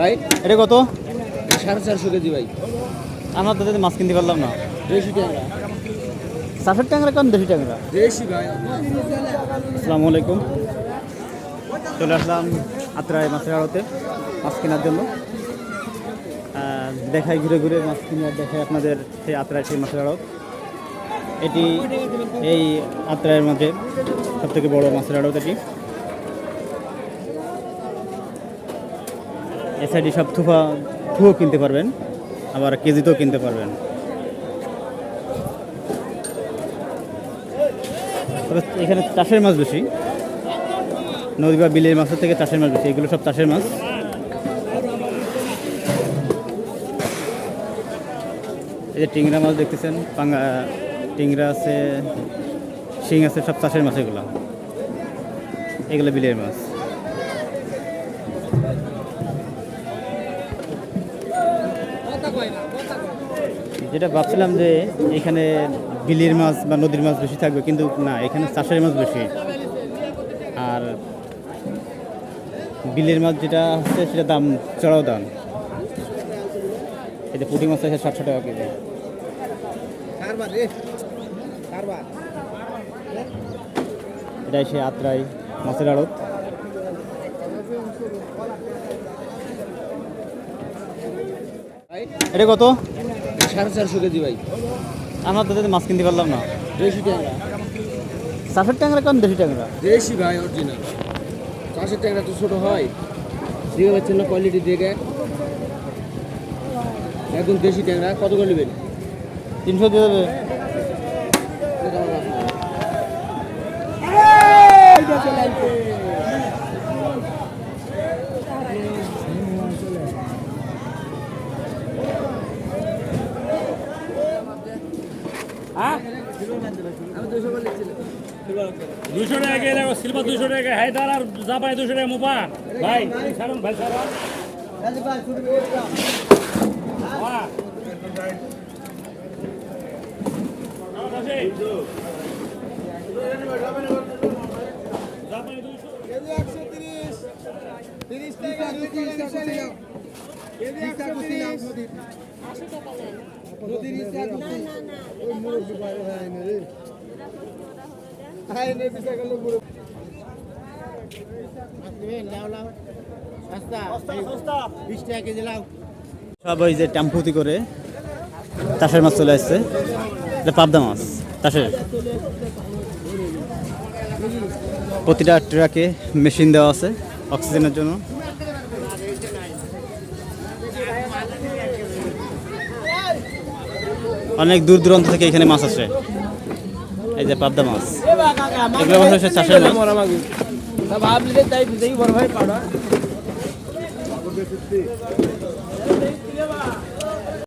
ভাই এটা কত? সাড়ে চারশো কেজি ভাই। আমরা তো মাছ কিনতে পারলাম না। দেশি ট্যাংরা। চাষের ট্যাংরা কারণ দেশি ট্যাংরা? দেশি ভাই। আসসালামু আলাইকুম। চলে আসলাম আত্রাই মাছের আড়তে মাছ কেনার জন্য। দেখাই ঘুরে ঘুরে মাছ কিনে দেখাই আপনাদের সেই আত্রায় সেই মাছের আড়ত। এটি এই আত্রাইয়ের মধ্যে সবথেকে বড় মাছের আড়ত এটি। এ সাইডে সব থুফা থুও কিনতে পারবেন, আবার কেজিতেও কিনতে পারবেন। তবে এখানে চাষের মাছ বেশি। নদী বা বিলের মাছের থেকে চাষের মাছ বেশি, এগুলো সব চাষের মাছ। এই যে টিংরা মাছ দেখতেছেন, পাঙ্গা, টিংরা আছে, শিং আছে, সব চাষের মাছ এগুলো। এগুলো বিলের মাছ। যেটা ভাবছিলাম যে এখানে বিলের মাছ বা নদীর মাছ বেশি থাকবে, কিন্তু না, এখানে চাষের মাছ বেশি। আর বিলের মাছ যেটা হচ্ছে সেটা দাম চড়াও দাম। যে পুঁটি মাছ আছে, সাতশো টাকা কেজি। এটা এসে আত্রাই মাছের আড়ত ভাই এটা কত? সাড়ে চারশো কেজি ভাই। আমরা তো মাছ কিনতে পারলাম না। দেশি ট্যাংরা। চাষের ট্যাংরা কারণ দেশি ট্যাংরা? দেশি ভাই অরিজিনাল চাষের ট্যাংরা তো ছোটো হয়। দেখে পাচ্ছেন না কোয়ালিটি দেখে। একদম দেশি ট্যাংরা। কত করে নেবেন? তিনশো দিয়ে দেবে। দুশো টাকা দেখো সিলভার দুশো টাকা হায়দার আর জাপানি দুশো টাকা মোপা ভাই ছাড়ুন ভাই সব ওই যে টেম্পুতি করে চাষের মাছ চলে আসছে। এটা পাবদা মাছ চাষের প্রতিটা ট্রাকে মেশিন দেওয়া আছে অক্সিজেনের জন্য। অনেক দূর দূরান্ত থেকে এখানে মাছ আসে। এই যে পাবদা মাছ। এগুলো মাছ হচ্ছে চাষের মাছ।